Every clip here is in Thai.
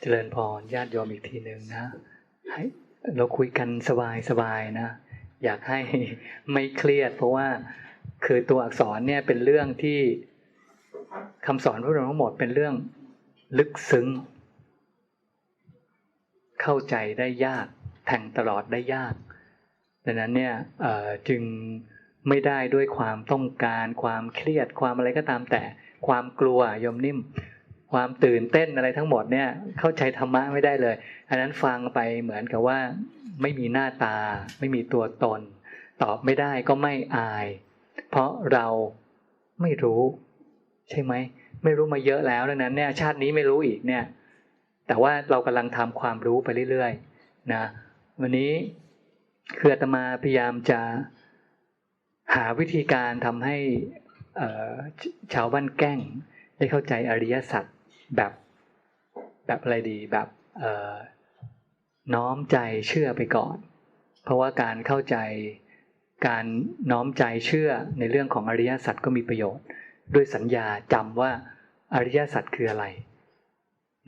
เจริญพรญาติโยมอีกทีหนึ่งนะให้เราคุยกันสบายสบายนะ อยากให้ไม่เครียด เพราะว่าคือตัวอักษรเนี่ยเป็นเรื่องที่คำสอนพวกเราทั้งหมดเป็นเรื่องลึกซึ้ง เข้าใจได้ยากแทงตลอดได้ยากดังนั้นเนี่ยจึงไม่ได้ด้วยความต้องการ ความเครียดความอะไรก็ตามแต่ความกลัวยมนิ่ม ความตื่นเต้นอะไรทั้งหมดเนี่ย เข้าใจธรรมะไม่ได้เลย อันนั้นฟังไปเหมือนกับว่า ไม่มีหน้าตา ไม่มีตัวตน ตอบไม่ได้ก็ไม่อาย เพราะเราไม่รู้ ใช่ไหมไม่รู้มาเยอะแล้วดังนั้นเนี่ยชาตินี้ไม่รู้อีกเนี่ย แต่ว่าเรากำลังทำความรู้ไปเรื่อยๆนะวันนี้คืออาตมาพยายามจะหาวิธีการทำให้ชาวบ้านแก้งได้เข้าใจอริยสัจ แบบแบบอะไรดีแบบน้อมใจเชื่อไปก่อน เพราะว่าการเข้าใจการน้อมใจเชื่อในเรื่องของอริยสัจก็มีประโยชน์ ด้วยสัญญาจำว่าอริยสัจคืออะไร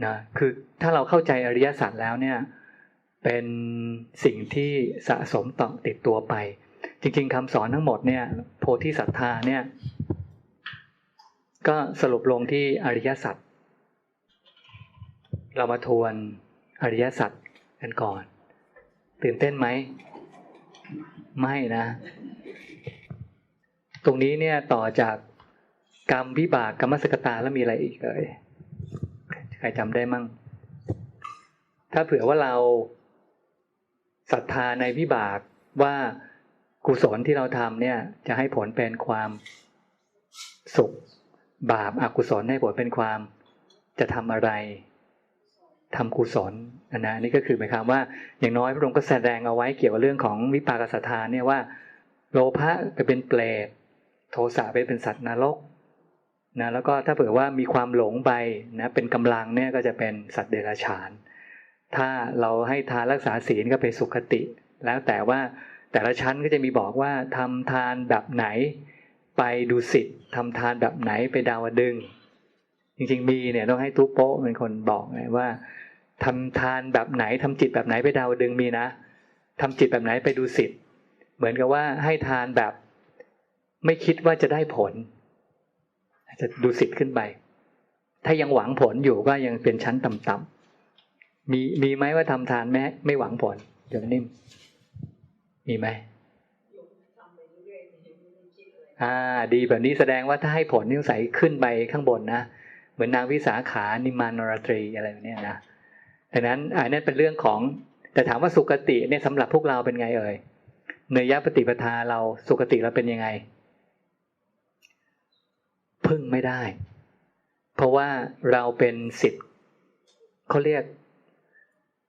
นะคือถ้าเราเข้าใจอริยสัจแล้วเนี่ยเป็นสิ่งที่สะสมต่อติดตัวไป จริง ๆคำสอนทั้งหมดเนี่ยโพธิศรัทธาเนี่ยก็สรุปลงที่อริยสัจ เรามาทวนอริยสัจกันก่อน ตื่นเต้นไหม ไม่นะ ตรงนี้เนี่ยต่อจากกรรมวิบากกรรมสกตาแล้วมีอะไรอีกเลยใครจำได้มั่ง ถ้าเผื่อว่าเราศรัทธาในวิบากว่ากุศลที่เราทำเนี่ย จะให้ผลเป็นความสุข บาปอากุศลให้ผลเป็นความจะทำอะไร ทำกุศลนะนี่ก็คือหมายความว่า อย่างน้อยพระองค์ก็แสดงเอาไว้เกี่ยวกับเรื่องของวิปากสถานเนี่ยว่า โลภะไปเป็นเปรตโทสะไปเป็นสัตว์นรกนะแล้วก็ถ้าเผื่อว่ามีความหลงไปนะเป็นกำลังเนี่ยก็จะเป็นสัตว์เดรัจฉาน ถ้าเราให้ทานรักษาศีลก็ไปสุขติ แล้วแต่ว่าแต่ละชั้นก็จะมีบอกว่าทำทานแบบไหน ไปดูสิทธ์ทำทานแบบไหนไปดาวดึง จริงๆมีเนี่ยต้องให้ทุโป๊เป็นคนบอกไงว่า ทำทานแบบไหนทำจิตแบบไหนไปดาวดึงมีนะทำจิตแบบไหนไปดูสิทธ์เหมือนกับว่าให้ทานแบบ ไม่คิดว่าจะได้ผลจะดูสิทธ์ขึ้นไป ถ้ายังหวังผลอยู่ก็ยังเป็นชั้นต่ำๆมีมีไหมว่าทำทานแม้ไม่หวังผลยมนิ่ม มีไหมอ่า ดีแบบนี้แสดงว่าถ้าให้ผลนิสัยขึ้นไปข้างบนนะ เหมือนนางวิสาขานิมานรตรีอะไรแบบนี้นะ ดังนั้นอันนั้นเป็นเรื่องของ แต่ถามว่าสุกติเนี่ยสำหรับพวกเราเป็นไงเอ่ยเนยยะปฏิปทาเราสุกติเราเป็นยังไง พึ่งไม่ได้ เพราะว่าเราเป็นสิทธิ์เขาเรียก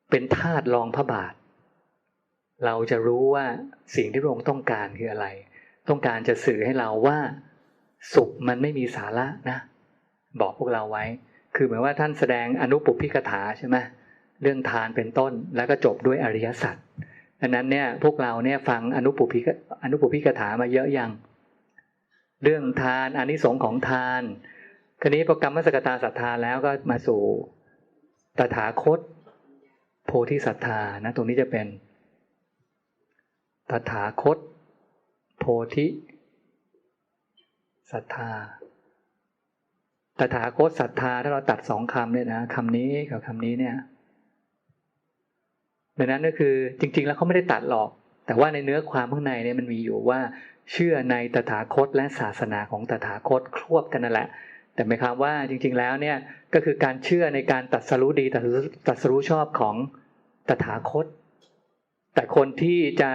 เป็นธาตุรองพระบาท เราจะรู้ว่าสิ่งที่พระองค์ต้องการคืออะไร ต้องการจะสื่อให้เราว่าสุขมันไม่มีสาระนะ บอกพวกเราไว้ คือเหมือนว่าท่านแสดงอนุปุพิกถาใช่ไหม เรื่องทานเป็นต้น แล้วก็จบด้วยอริยสัจดังนั้นเนี่ยพวกเราเนี่ยฟังอนุปุพิอนุปุพิกถามาเยอะยัง เรื่องทานอนิสงค์ของทานครนี้พอกรรมสกตาศรัทธาแล้วก็มาสู่ตถาคต โพธิศรัทธานะตรงนี้จะเป็น ตถาคต โพธิศรัทธา ตถาคตศรัทธาถ้าเราตัดสองคำเนี่ยนะคำนี้กับคำนี้เนี่ย ดังนั้นก็คือจริง ๆ แล้วเขาไม่ได้ตัดหรอก แต่ว่าในเนื้อความข้างในเนี่ยมันมีอยู่ว่า เชื่อในตถาคตและศาสนาของตถาคตครวบกันนั่นแหละ แต่หมายความว่าจริง ๆ แล้วเนี่ยก็คือการเชื่อในการตัดสรู้ดีตัดสรู้ชอบของตถาคต แต่คนที่จะ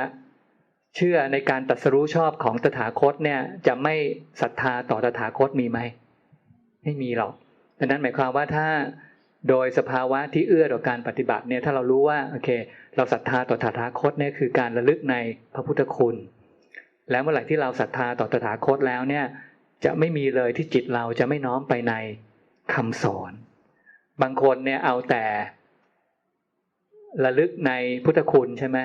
เชื่อในการตัดสรู้ชอบของตถาคตเนี่ยจะไม่ศรัทธาต่อตถาคตมีไหมไม่มีหรอกดังนั้นหมายความว่าถ้า โดยสภาวะที่เอื้อต่อการปฏิบัติเนี่ยถ้าเรารู้ว่าโอเค เราศรัทธาต่อตถาคตเนี่ยคือการระลึกในพระพุทธคุณ แล้วเมื่อไหร่ที่เราศรัทธาต่อตถาคตแล้วเนี่ยจะไม่มีเลยที่จิตเราจะไม่น้อมไปในคำสอน บางคนเนี่ยเอาแต่ระลึกในพุทธคุณใช่ไหม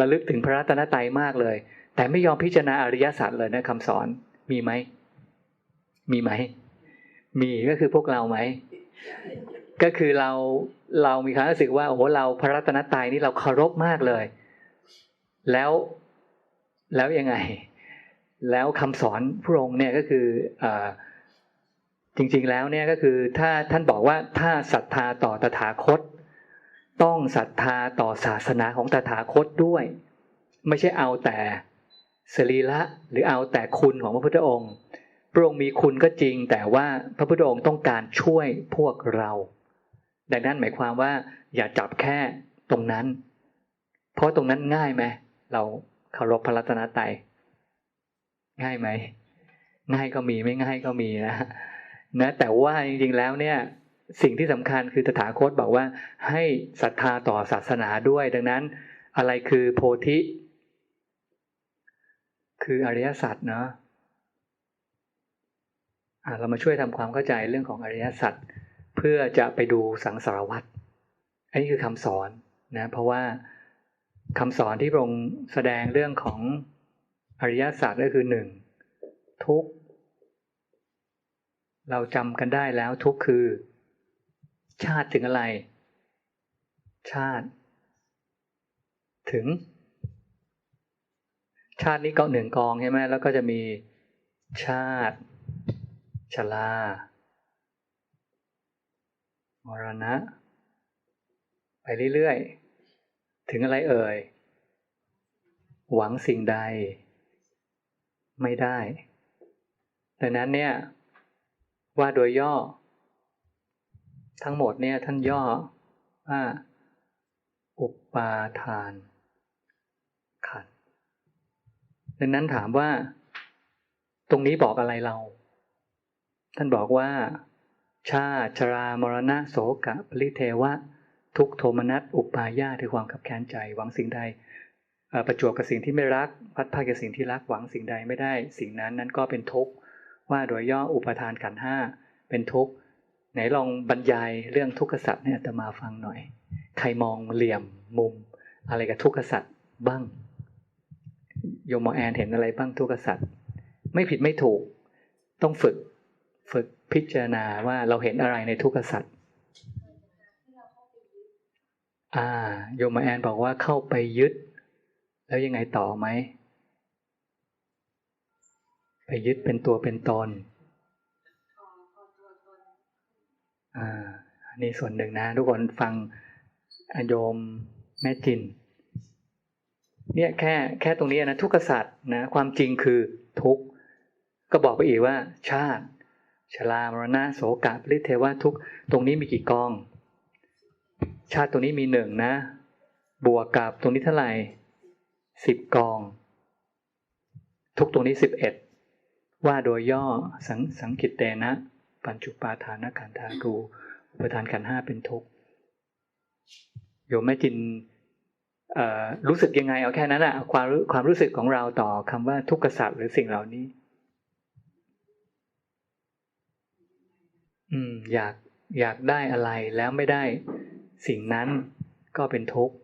ระลึกถึงพระรัตนตรัยมากเลย แต่ไม่ยอมพิจารณาอริยสัจเลยนะคำสอนมีไหมมีไหม มีก็คือพวกเราไหม ก็คือเราเรามีความรู้สึกว่าโอ้โหเราพระรัตนตรัยนี่เราเคารพมากเลย แล้วแล้วยังไง แล้วคำสอนพระองค์เนี่ยก็คืออจริง ๆแล้วเนี่ยก็คือถ้าท่านบอกว่าถ้าศรัทธาต่อตถาคต ต้องศรัทธาต่อศาสนาของตถาคตด้วย ไม่ใช่เอาแต่สรีระหรือเอาแต่คุณของพระพุทธองค์ พระองค์มีคุณก็จริง แต่ว่าพระพุทธองค์ต้องการช่วยพวกเรา ดังนั้นหมายความว่า อย่าจับแค่ตรงนั้น เพราะตรงนั้นง่ายไหมเราเคารพพระรัตนตรัยง่ายไหมง่ายก็มีไม่ง่ายก็มีนะนะแต่ว่าจริงๆแล้วเนี่ยสิ่งที่สำคัญคือตถาคตบอกว่า ให้ศรัทธาต่อศาสนาด้วย ดังนั้นอะไรคือโพธิ คืออริยสัจเนาะ เรามาช่วยทำความเข้าใจเรื่องของอริยสัจเพื่อจะไปดูสังสารวัตรอันนี้คือคำสอนนะเพราะว่าคำสอนที่พระองค์แสดงเรื่องของอริยสัจก็คือหนึ่งทุกเราจำกันได้แล้วทุกคือ ชาติถึงอะไร ชาติ ถึง ชาตินี้ก็หนึ่งกองใช่ไหมแล้วก็จะมีชาติ ชลามรณะ ไปเรื่อยๆ ถึงอะไรเอ่ย หวังสิ่งใด ไม่ได้ ดังนั้นเนี่ย ว่าโดยย่อ ทั้งหมดเนี่ยท่านย่อว่าอุปาทานขันดังนั้นถามว่า ตรงนี้บอกอะไรเรา ท่านบอกว่า ชาชรามรณะโสกะปริเทวะ ทุกโทมนัสอุปายาคือความขับแค้นใจหวังสิ่งใดประจวบกับสิ่งที่ไม่รักพัดพากับสิ่งที่รักหวังสิ่งใดไม่ได้ สิ่งนั้นนั้นก็เป็นทุกข์ว่าโดยย่ออุปทานขันห้าเป็นทุกข์ไหนลองบรรยายเรื่องทุกขสัตว์เนี่ยจะมาฟังหน่อย ใครมองเหลี่ยมมุม อะไรกับทุกขสัตว์บ้างโยมอแอนเห็นอะไรบ้างทุกขสัตว์ไม่ผิดไม่ถูก ต้องฝึก ฝึกพิจารณาว่าเราเห็นอะไรในทุกขสัตว์อ่า โยมแอนบอกว่าเข้าไปยึด แล้วยังไงต่อไหม ไปยึดเป็นตัวเป็นตนอ่าอันนี้ส่วนหนึ่งนะ ทุกคนฟังโยมแม่จิน เนี่ยแค่แค่ตรงนี้นะทุกขสัตว์นะ ความจริงคือทุกก็บอกไปอีกว่า ชาติ ชรามรณะโสกะปริเทวะทุกตรงนี้มีกี่กอง ชาติตรงนี้มีหนึ่งนะ บวกกับตรงนี้เท่าไหร่สิบกอง ทุกตรงนี้สิบเอ็ดว่าโดยย่อสังสังกิตเตนะ ปัญจุปาทานขันธารูอุปทานขันห้าเป็นทุกโยมแม่จินรู้สึกยังไงเอาแค่นั้นอะความความรู้สึกของเราต่อคำว่าทุกขสัตว์หรือสิ่งเหล่านี้ อืม อยากอยากได้อะไรแล้วไม่ได้สิ่งนั้นก็เป็นทุกข์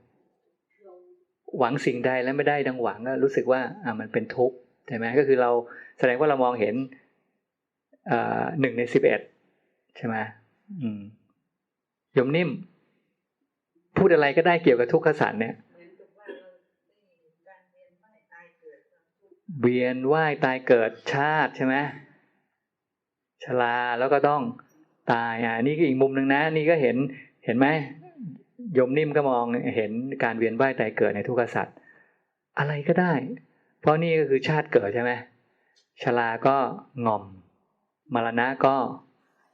หวังสิ่งใดแล้วไม่ได้ดังหวังก็รู้สึกว่าอ่ามันเป็นทุกข์ใช่ไหมก็คือเราแสดงว่าเรามองเห็นหนึ่งในสิบเอ็ดใช่ไหมอืมยมนิ่ม พูดอะไรก็ได้เกี่ยวกับทุกขสันเนี่ยเวียนว่ายตายเกิดชาติใช่ไหมชราแล้วก็ต้อง ตายอะนี่ก็อีกมุมหนึ่งนะ นี่ก็เห็นเห็นไหมยมนิ่มก็มองเห็นการเวียนว่ายตายเกิดในทุกขสัตว์อะไรก็ได้ เพราะนี่ก็คือชาติเกิดใช่ไหมชราก็งอม มรณะก็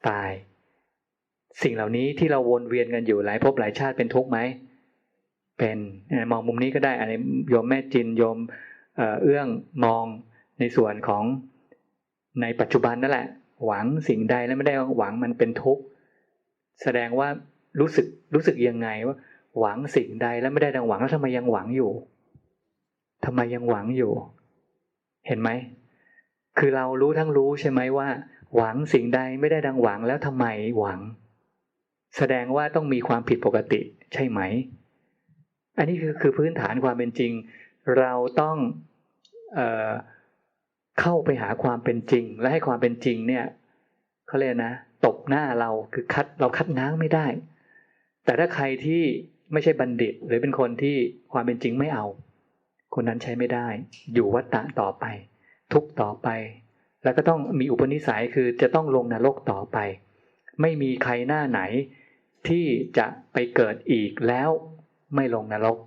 ตาย สิ่งเหล่านี้ที่เราวนเวียนกันอยู่หลายภพหลายชาติเป็นทุกข์ไหมเป็นมองมุมนี้ก็ได้อันนี้โยมแม่จินโยมเอื้องมองในส่วนของในปัจจุบันนั่นแหละ หวังสิ่งใดแล้วไม่ได้หวังมันเป็นทุกข์แสดงว่ารู้สึกรู้สึกยังไงว่า หวังสิ่งใดแล้วไม่ได้ดังหวังแล้วทำไมยังหวังอยู่ทำไมยังหวังอยู่ เห็นไหมคือเรารู้ทั้งรู้ใช่ไหมว่า หวังสิ่งใดไม่ได้ดังหวังแล้วทำไมหวัง แสดงว่าต้องมีความผิดปกติใช่ไหม อันนี้คือคือพื้นฐานความเป็นจริง เราต้องเอ่อ เข้าไปหาความเป็นจริง และให้ความเป็นจริงเนี่ยเขาเรียกนะตบหน้าเราคือคัดเราคัดง้างไม่ได้ แต่ถ้าใครที่ไม่ใช่บัณฑิต หรือเป็นคนที่ความเป็นจริงไม่เอา คนนั้นใช้ไม่ได้ อยู่วัฏฏะต่อไป ทุกต่อไป แล้วก็ต้องมีอุปนิสัยคือจะต้องลงนรกต่อไป ไม่มีใครหน้าไหนที่จะไปเกิดอีกแล้วไม่ลงนรก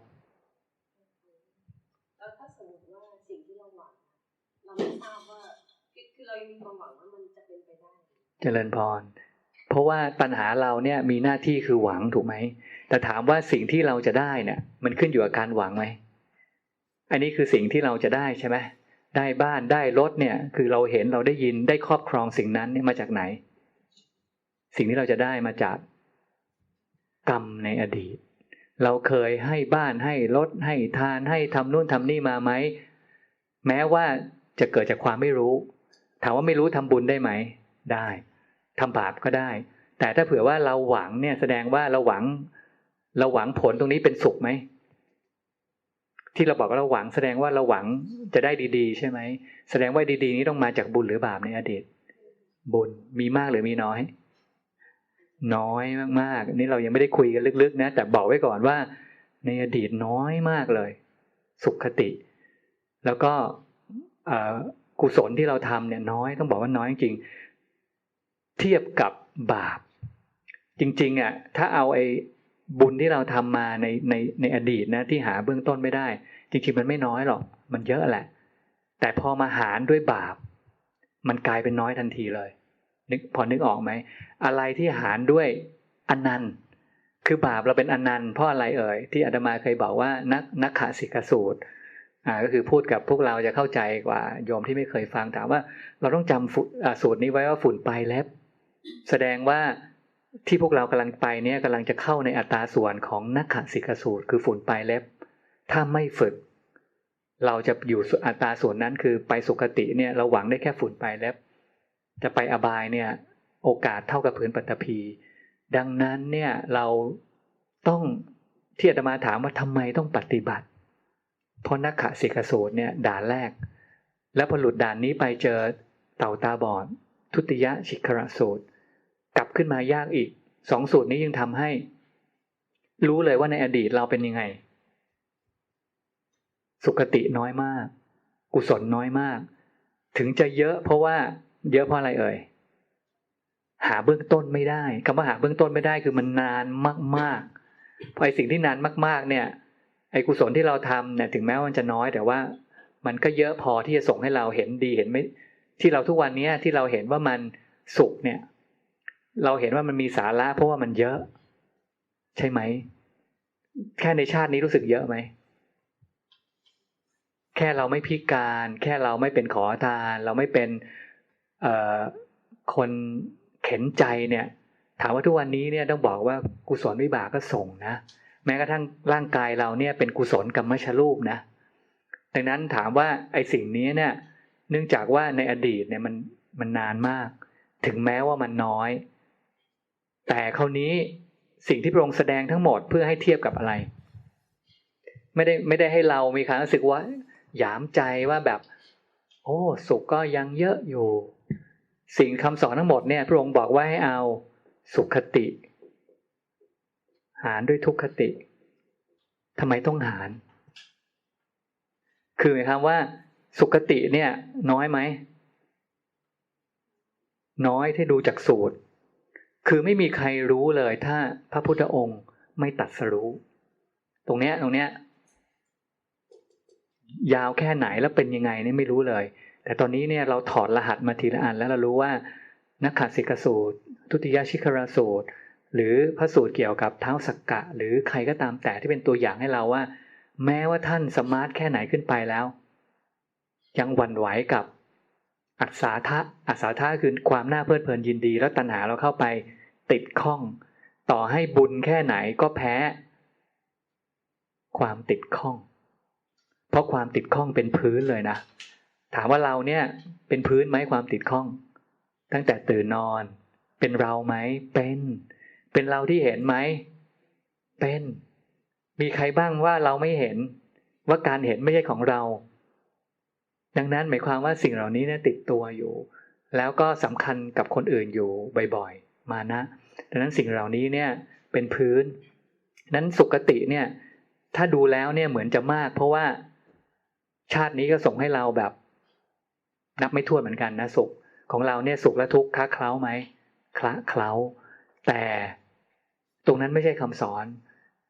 แล้วถ้าสมมติว่าสิ่งที่เราหวัง เราไม่ทราบว่าคือคือเรายังมีความหวังว่ามันจะเป็นไปได้ เจริญพร เพราะว่าปัญหาเราเนี่ยมีหน้าที่คือหวังถูกไหม แต่ถามว่าสิ่งที่เราจะได้เนี่ย มันขึ้นอยู่กับการหวังไหม อันนี้คือสิ่งที่เราจะได้ใช่ไหมได้บ้านได้รถเนี่ย คือเราเห็นเราได้ยินได้ครอบครองสิ่งนั้นเนี่ยมาจากไหน สิ่งที่เราจะได้มาจากกรรมในอดีต เราเคยให้บ้านให้รถให้ทานให้ทำนู่นทำนี่มาไหม แม้ว่าจะเกิดจากความไม่รู้ ถามว่าไม่รู้ทำบุญได้ไหม ได้ ทำบาปก็ได้ แต่ถ้าเผื่อว่าเราหวังเนี่ยแสดงว่าเราหวัง เราหวังผลตรงนี้เป็นสุขไหมที่เราบอกว่าเราหวังแสดงว่าเราหวังจะได้ดีๆ ใช่ไหมแสดงว่าดีๆ นี้ต้องมาจากบุญหรือบาปในอดีต บุญมีมากหรือมีน้อย น้อยมากๆ นี่เรายังไม่ได้คุยกันลึกๆ นะ แต่บอกไว้ก่อนว่า ในอดีตน้อยมากเลย สุขคติ แล้วก็กุศลที่เราทำเนี่ยน้อยต้องบอกว่าน้อยจริง เทียบกับบาป จริงๆอะถ้าเอาไอ้บุญที่เราทำมาในในในอดีตนะที่หาเบื้องต้นไม่ได้ จริงๆมันไม่น้อยหรอก มันเยอะแหละ แต่พอมาหารด้วยบาป มันกลายเป็นน้อยทันทีเลย นึกพอนึกออกไหม อะไรที่หารด้วยอนันต์ คือบาปเราเป็นอนันต์เพราะอะไรเอ่ยที่อาตมาเคยบอกว่านักนักขาสิกสูตรอ่าก็คือพูดกับพวกเราจะเข้าใจกว่าโยมที่ไม่เคยฟังถามว่า เราต้องจำสูตรนี้ไว้ว่าฝุ่นปลายเล็บ แสดงว่าที่พวกเรากำลังไปเนี่ยกำลังจะเข้าในอัตราส่วนของนักขสิกสูตร คือฝุ่นปลายเล็บ ถ้าไม่ฝึก เราจะอยู่อัตราส่วนนั้นคือไปสุคติเนี่ยเราหวังได้แค่ฝุ่นปลายเล็บ จะไปอบายเนี่ยโอกาสเท่ากับพื้นปัตตภีดังนั้นเนี่ยเราต้องที่อาตมาถามว่าทำไมต้องปฏิบัติ เพราะนักขสิกสูตรเนี่ยด่านแรก แล้วพอหลุดด่านนี้ไปเจอเต่าตาบอดทุติยชิกรสูตร กลับขึ้นมายากอีกสองสูตรนี้ยังทำให้ รู้เลยว่าในอดีตเราเป็นยังไง สุขติน้อยมาก กุศลน้อยมาก ถึงจะเยอะเพราะว่า เยอะเพราะอะไรเอ่ยหาเบื้องต้นไม่ได้คำว่าหาเบื้องต้นไม่ได้คือมันนานมากๆพอไอสิ่งที่นานมาก ๆ เนี่ย ไอกุศลที่เราทำเนี่ยถึงแม้ว่ามันจะน้อยแต่ว่า มันก็เยอะพอที่จะส่งให้เราเห็นดีเห็นไม่ ที่เราทุกวันนี้ที่เราเห็นว่ามันสุขเนี่ย เราเห็นว่ามันมีสาระเพราะว่ามันเยอะ ใช่ไหม แค่ในชาตินี้รู้สึกเยอะไหม แค่เราไม่พิการ แค่เราไม่เป็นขอทาน เราไม่เป็นคนเข็นใจเนี่ย ถามว่าทุกวันนี้เนี่ยต้องบอกว่ากุศลวิบากก็ส่งนะแม้กระทั่งร่างกายเราเนี่ยเป็นกุศลกรรมชรูปนะ ดังนั้นถามว่าไอ้สิ่งนี้เนี่ย เนื่องจากว่าในอดีตเนี่ยมันมันนานมาก ถึงแม้ว่ามันน้อย แต่คราวนี้สิ่งที่พระองค์แสดงทั้งหมดเพื่อให้เทียบกับอะไร ไม่ได้ไม่ได้ให้เรามีความรู้สึกว่าหยามใจว่าแบบ โอ้สุขก็ยังเยอะอยู่ สิ่งคำสอนทั้งหมดเนี่ย พระองค์บอกว่าให้เอาสุขคติ หารด้วยทุกขติทำไมต้องหาร คือหมายความว่า สุขติเนี่ย น้อยไหม น้อยที่ดูจากสูตร คือไม่มีใครรู้เลย ถ้าพระพุทธองค์ไม่ตัดสรู้ ตรงเนี้ยตรงเนี้ยยาวแค่ไหนแล้วเป็นยังไงนี่ไม่รู้เลย แต่ตอนนี้เนี่ยเราถอดรหัสมาทีละอันแล้วเรารู้ว่านักขัสิกสูตร ทุติยชิคราสูตร หรือพระสูตรเกี่ยวกับเท้าสักกะ หรือใครก็ตามแต่ที่เป็นตัวอย่างให้เราว่า แม้ว่าท่านสมาร์ทแค่ไหนขึ้นไปแล้ว ยังหวั่นไหวกับอัศาทะอัศาทะคือความน่าเพลิดเพลินยินดี แล้วตัณหาเราเข้าไป ติดข้อง ต่อให้บุญแค่ไหนก็แพ้ ความติดข้อง เพราะความติดข้องเป็นพื้นเลยนะ ถามว่าเราเนี่ยเป็นพื้นไหมความติดข้อง ตั้งแต่ตื่นนอน เป็นเราไหมเป็น เป็นเราที่เห็นไหมเป็น มีใครบ้างว่าเราไม่เห็น ว่าการเห็นไม่ใช่ของเรา ดังนั้นหมายความว่าสิ่งเหล่านี้เนี่ยติดตัวอยู่ แล้วก็สำคัญกับคนอื่นอยู่บ่อย มานะดังนั้นสิ่งเหล่านี้เนี่ยเป็นพื้น นั้นสุกติเนี่ย ถ้าดูแล้วเนี่ยเหมือนจะมาก เพราะว่าชาตินี้ก็ส่งให้เราแบบ นับไม่ถ้วนเหมือนกันนะสุขของเราเนี่ยสุขและทุกข์คละเคล้าไหมคละเคล้า แต่ตรงนั้นไม่ใช่คำสอน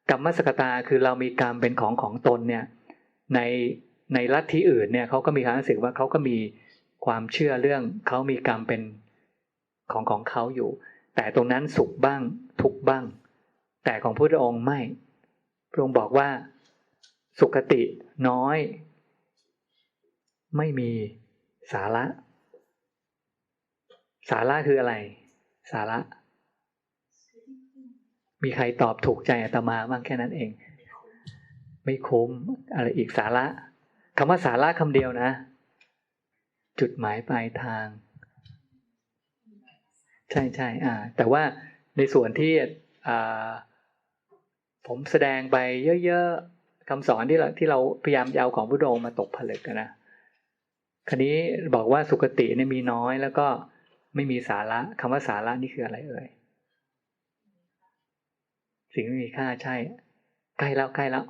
กรรมสกตาคือเรามีกรรมเป็นของของตนเนี่ยในในลัทธิอื่นเนี่ยเขาก็มีความรู้สึกว่าเขาก็มีความเชื่อเรื่องเขามีกรรมเป็นของของเขาอยู่ แต่ตรงนั้นสุขบ้าง ทุกบ้าง แต่ของพระองค์ไม่พระองค์บอกว่าสุขติน้อย ไม่มีสาระ สาระคืออะไร สาระ มีใครตอบถูกใจอาตมาบ้างแค่นั้นเอง ไม่คุ้มอะไรอีกสาระคำว่าสาระคำเดียวนะ จุดหมายปลายทาง ใช่ใช่อ่า แต่ว่าในส่วนที่อ่าผมแสดงไปเยอะๆคำสอนที่เราที่เราพยายามเอาของพุทธองค์มาตกผลึกนะคันนี้บอกว่าสุคติเนี่ยมีน้อยแล้วก็ไม่มีสาระคำว่าสาระนี่คืออะไรเอ่ยสิ่งไม่มีค่าใช่ ใกล้แล้วใกล้แล้ว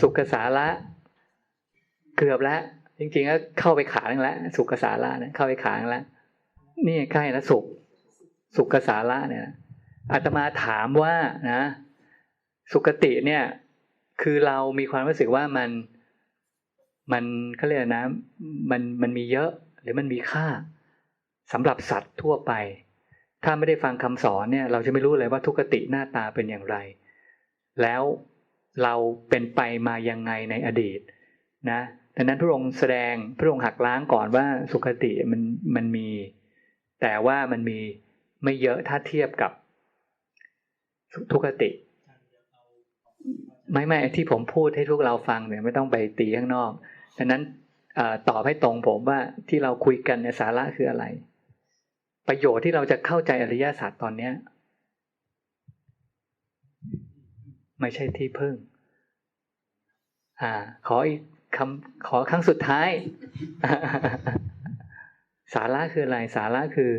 สุขสาระ เกือบแล้ว จริงๆก็เข้าไปขาหนึงแล้วสุขสาระเนี่ยเข้าไปขาหนึงแล้ว นี่ใกล้แล้วสุข สุขสาระเนี่ยอาตมาถามว่านะ สุขติเนี่ย คือเรามีความรู้สึกว่ามันมันเขาเรียกนะมันมันมีเยอะ หรือมันมีค่าสำหรับสัตว์ทั่วไป ถ้าไม่ได้ฟังคำสอนเนี่ย เราจะไม่รู้เลยว่าทุกติหน้าตาเป็นอย่างไร แล้วเราเป็นไปมายังไงในอดีต นะดังนั้นพระองค์แสดงพระองค์หักล้างก่อนว่าสุขติมันมันมี แต่ว่ามันมีไม่เยอะถ้าเทียบกับทุกขติ ไม่ไม่ที่ผมพูดให้พวกเราฟังเนี่ยไม่ต้องไปตีข้างนอกดังนั้นตอบให้ตรงผมว่าที่เราคุยกันในยสาระคืออะไร ประโยชน์ที่เราจะเข้าใจอริยศาสตร์ตอนเนี้ยไม่ใช่ที่พึ่ง อ่า ขออีกคำขอครั้งสุดท้าย สาระคืออะไร สาระคือ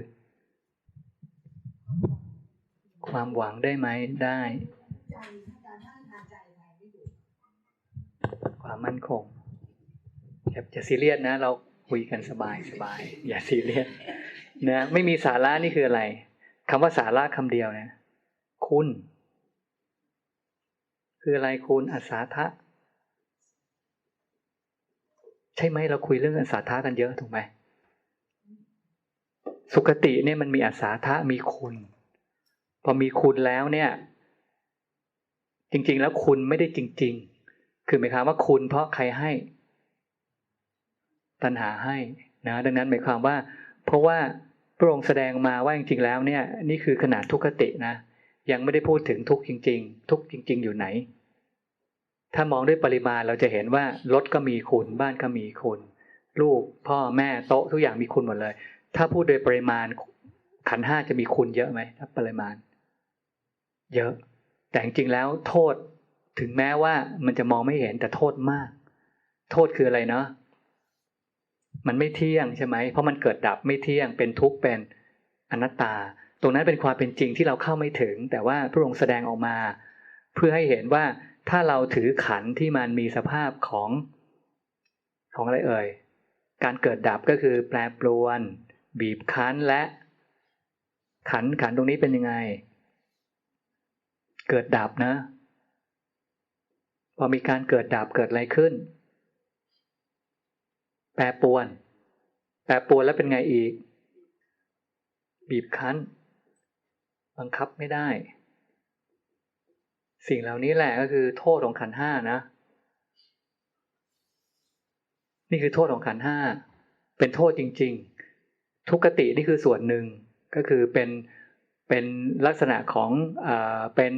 ความหวังได้ไหมได้ ความมั่นคงอย่าอย่าซีเรียสนะ เราคุยกันสบายสบาย อย่าซีเรียสนะ ไม่มีสาระนี่คืออะไรคำว่าสาระคำเดียวเนี่ย คุณ คืออะไรคุณอาสาทะใช่ไหมเราคุยเรื่องอาสาทะกันเยอะถูกไหม สุขติเนี่ยมันมีอาสาทะมีคุณ พอมีคุณแล้วเนี่ย จริง ๆ แล้วคุณไม่ได้จริง ๆ คือหมายความว่าคุณเพราะใครให้ ตัณหาให้นะดังนั้นหมายความว่า เพราะว่าพระองค์แสดงมาว่าจริง ๆ แล้วเนี่ย นี่คือขนาดทุกขตินะยังไม่ได้พูดถึงทุกจริง ๆ ทุกจริง ๆ อยู่ไหน ถ้ามองด้วยปริมาณเราจะเห็นว่ารถก็มีคุณ บ้านก็มีคุณ ลูกพ่อแม่โต๊ะทุกอย่างมีคุณหมดเลย ถ้าพูดโดยปริมาณขันห้าจะมีคุณเยอะไหมถ้าปริมาณ เยอะ แต่จริงๆแล้วโทษถึงแม้ว่ามันจะมองไม่เห็นแต่โทษมาก โทษคืออะไรเนาะมันไม่เที่ยงใช่ไหมเพราะมันเกิดดับไม่เที่ยงเป็นทุกข์เป็นอนัตตา ตรงนั้นเป็นความเป็นจริงที่เราเข้าไม่ถึง แต่ว่าพระองค์แสดงออกมา เพื่อให้เห็นว่าถ้าเราถือขันที่มันมีสภาพของของอะไรเอ่ย การเกิดดับก็คือแปรปรวน บีบคั้นและ ขันขันตรงนี้เป็นยังไง เกิดดับนะ พอมีการเกิดดับเกิดอะไรขึ้น แปรปวน แปรปวนแล้วเป็นไงอีก บีบคั้น บังคับไม่ได้ สิ่งเหล่านี้แหละก็คือโทษของขันห้านะนี่คือโทษของขันห้า เป็นโทษจริง ๆ ทุกตินี่คือส่วนหนึ่งก็คือเป็นเป็นลักษณะของอเป็น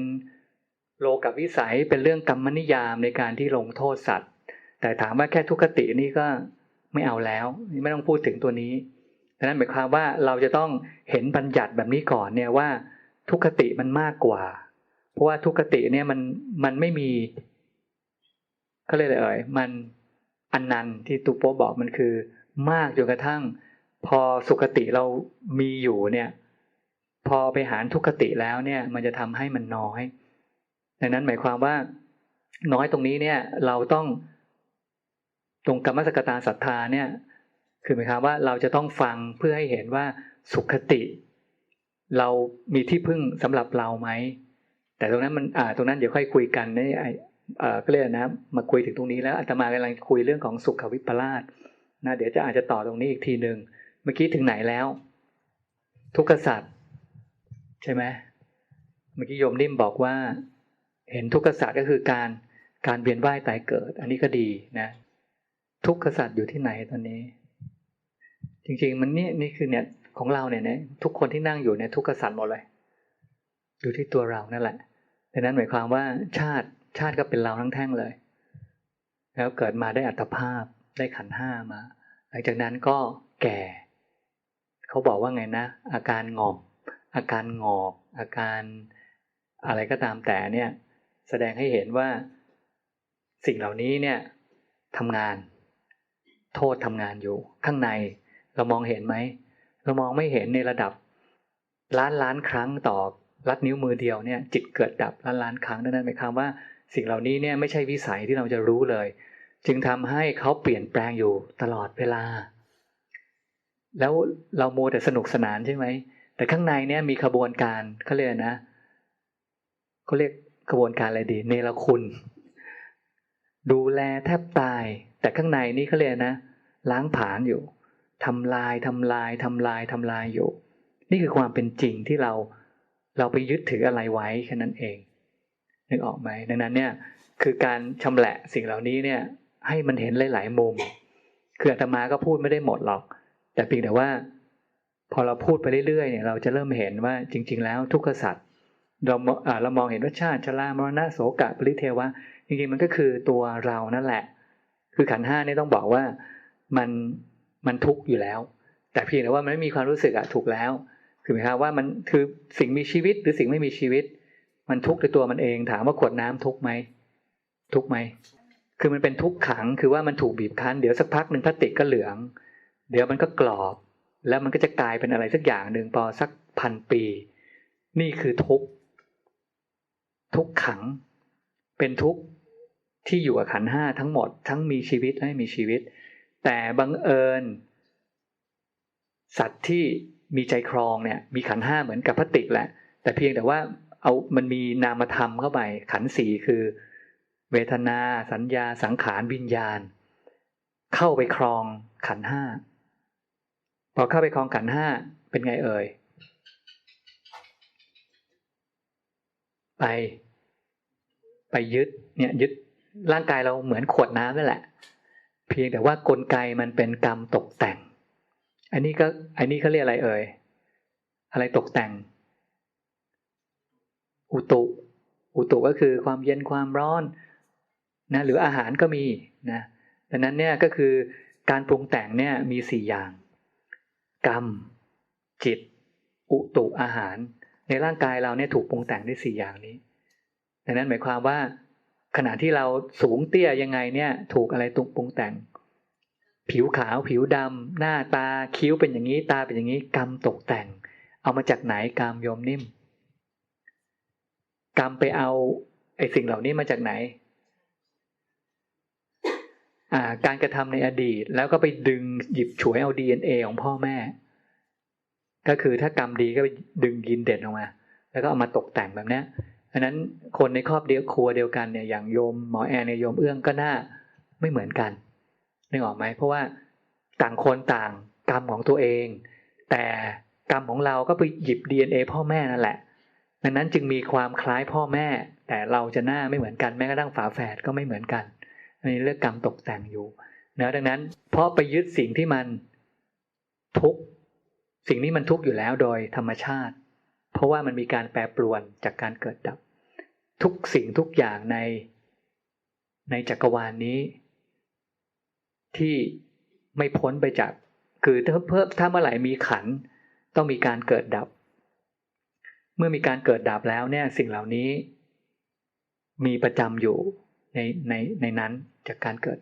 โลกับวิสัยเป็นเรื่องกรรมนิยามในการที่ลงโทษสัตว์ แต่ถามว่าแค่ทุกตินี่ก็ไม่เอาแล้วไม่ต้องพูดถึงตัวนี้ดังนั้นหมายความว่าเราจะต้องเห็นบัญญัติแบบนี้ก่อนเนี่ยว่าทุกขติมันมากกว่า เพราะว่าทุกขติเนี่ยมันมันไม่มีเขาเรียกอะไรเอ่ยมันอันนันที่ตุโปบอกมันคือมากจนกระทั่ง พอสุขติเรามีอยู่เนี่ย พอไปหารทุกขติแล้วเนี่ย มันจะทำให้มันน้อย ดังนั้นหมายความว่าน้อยตรงนี้เนี่ย เราต้องตรงกรรมสกตาศรัทธาเนี่ย คือหมายความว่าเราจะต้องฟังเพื่อให้เห็นว่าสุขติ เรามีที่พึ่งสำหรับเราไหมแต่ตรงนั้นมันอ่าตรงนั้นเดี๋ยวค่อยคุยกันในไอเอ่อก็เรียกนะมาคุยถึงตรงนี้แล้วอาตมากำลังคุยเรื่องของสุขวิปลาสนะเดี๋ยวจะอาจจะต่อตรงนี้อีกทีหนึ่ง เมื่อกี้ถึงไหนแล้ว ทุกขสัตว์ใช่ไหมเมื่อกี้โยมนิ่มบอกว่า เห็นทุกขสัตว์ก็คือการการเวียนว่ายตายเกิด อันนี้ก็ดีนะ ทุกขสัตว์อยู่ที่ไหนตอนนี้ จริง ๆ มันนี่นี่คือเนี่ยของเราเนี่ยนะทุกคนที่นั่งอยู่เนี่ยทุกขสัตว์หมดเลย อยู่ที่ตัวเรานั่นแหละดังนั้นหมายความว่าชาติชาติก็เป็นเราทั้งแท่งเลย แล้วเกิดมาได้อัตภาพได้ขันห้ามา หลังจากนั้นก็แก่ เขาบอกว่าไงนะ อาการงอบอาการงอกอาการอะไรก็ตามแต่เนี่ย แสดงให้เห็นว่าสิ่งเหล่านี้เนี่ยทำงาน โทษทำงานอยู่ ข้างในเรามองเห็นไหม เรามองไม่เห็นในระดับ ล้านล้านครั้งต่อลัดนิ้วมือเดียวเนี่ย จิตเกิดดับล้านล้านครั้งนั่นหมายความว่า สิ่งเหล่านี้เนี่ยไม่ใช่วิสัยที่เราจะรู้เลย จึงทำให้เขาเปลี่ยนแปลงอยู่ตลอดเวลา แล้วเราโมแต่สนุกสนานใช่ไหม แต่ข้างในเนี่ยมีขบวนการเขาเรียกนะเขาเรียกขบวนการอะไรดี เนรคุณ ดูแลแทบตาย แต่ข้างในนี่เขาเรียกนะ ล้างผลาญอยู่ทำลายทำลายทำลายทำลายอยู่ นี่คือความเป็นจริงที่เราเราไปยึดถืออะไรไว้แค่นั้นเองนึกออกไหมดังนั้นเนี่ยคือการชำแหละสิ่งเหล่านี้เนี่ยให้มันเห็นหลาย ๆ มุม คืออาตมาก็พูดไม่ได้หมดหรอก แต่เพียงแต่ว่า พอเราพูดไปเรื่อยๆเนี่ยเราจะเริ่มเห็นว่าจริง ๆ แล้วทุกขสัตว์เราอ่าเรามองเห็นว่าชาติชรามรณะโสกะปริเทวะจริงๆมันก็คือตัวเรานั่นแหละ คือขันห้านี่ต้องบอกว่ามันมันทุกข์อยู่แล้ว แต่เพียงแต่ว่ามันไม่มีความรู้สึกอะถูกแล้ว คือหมายความว่ามันคือสิ่งมีชีวิตหรือสิ่งไม่มีชีวิต มันทุกข์ในตัวมันเอง ถามว่าขวดน้ำทุกข์ไหมทุกข์ไหมคือมันเป็นทุกข์ขังคือว่ามันถูกบีบคั้นเดี๋ยวสักพักหนึ่งพลาสติกก็เหลือง เดี๋ยวมันก็กรอบ แล้วมันก็จะกลายเป็นอะไรสักอย่างหนึ่งพอสักพันปี นี่คือทุกข์ทุกข์ขัง เป็นทุกข์ที่อยู่กับขันห้าทั้งหมด ทั้งมีชีวิตและไม่มีชีวิต แต่บังเอิญ สัตว์ที่มีใจครองเนี่ยมีขันห้าเหมือนกับพลาสติกแหละ แต่เพียงแต่ว่าเอามันมีนามธรรมเข้าไปขันสี่คือ เวทนา สัญญาสังขารวิญญาณ เข้าไปครองขันห้า พอเข้าไปครองขันห้าเป็นไงเอ่ย ไป ไปยึด เนี่ยยึดร่างกายเราเหมือนขวดน้ำนั่นแหละ เพียงแต่ว่ากลไกมันเป็นกรรมตกแต่ง อันนี้ก็อันนี้เขาเรียกอะไรเอ่ย อะไรตกแต่ง อุตุ อุตุก็คือความเย็นความร้อนนะหรืออาหารก็มีนะดังนั้นเนี่ยก็คือการปรุงแต่งเนี่ยมีสี่อย่าง กรรม จิต อุตุอาหาร ในร่างกายเราเนี่ยถูกปรุงแต่งด้วยสี่อย่างนี้ดังนั้นหมายความว่า ขณะที่เราสูงเตี้ยยังไงเนี่ย ถูกอะไรตุกปรุงแต่ง ผิวขาวผิวดำหน้าตาคิ้วเป็นอย่างนี้ตาเป็นอย่างนี้ กรรมตกแต่ง เอามาจากไหนกรรมโยมนิ่ม กรรมไปเอาไอ้สิ่งเหล่านี้มาจากไหน การกระทำในอดีต แล้วก็ไปดึงหยิบฉวยเอา DNA ของพ่อแม่ ก็คือถ้ากรรมดีก็ไปดึงยีนเด่นออกมา แล้วก็เอามาตกแต่งแบบนี้อันนั้นคนในครอบเดียวครัวเดียวกันเนี่ยอย่างโยมหมอแอนเนี่ยโยมเอื้องก็น่าไม่เหมือนกันนึกออกไหมเพราะว่าต่างคนต่างกรรมของตัวเอง แต่กรรมของเราก็ไปหยิบ DNA พ่อแม่นั่นแหละดังนั้นจึงมีความคล้ายพ่อแม่ แต่เราจะหน้าไม่เหมือนกันแม้กระทั่งฝาแฝดก็ไม่เหมือนกัน อันนี้เรื่องกรรมตกแต่งอยู่นะดังนั้น เพราะไปยึดสิ่งที่มันทุกข์สิ่งนี้มันทุกข์อยู่แล้วโดยธรรมชาติ เพราะว่ามันมีการแปรปรวนจากการเกิดดับ ทุกสิ่งทุกอย่างในในจักรวาลนนี้ ที่ไม่พ้นไปจาก คือถ้าเพิ่มถ้าเมื่อไหร่มีขัน ต้องมีการเกิดดับ เมื่อมีการเกิดดับแล้วเนี่ยสิ่งเหล่านี้ มีประจำอยู่ ในในในนั้นจากการเกิด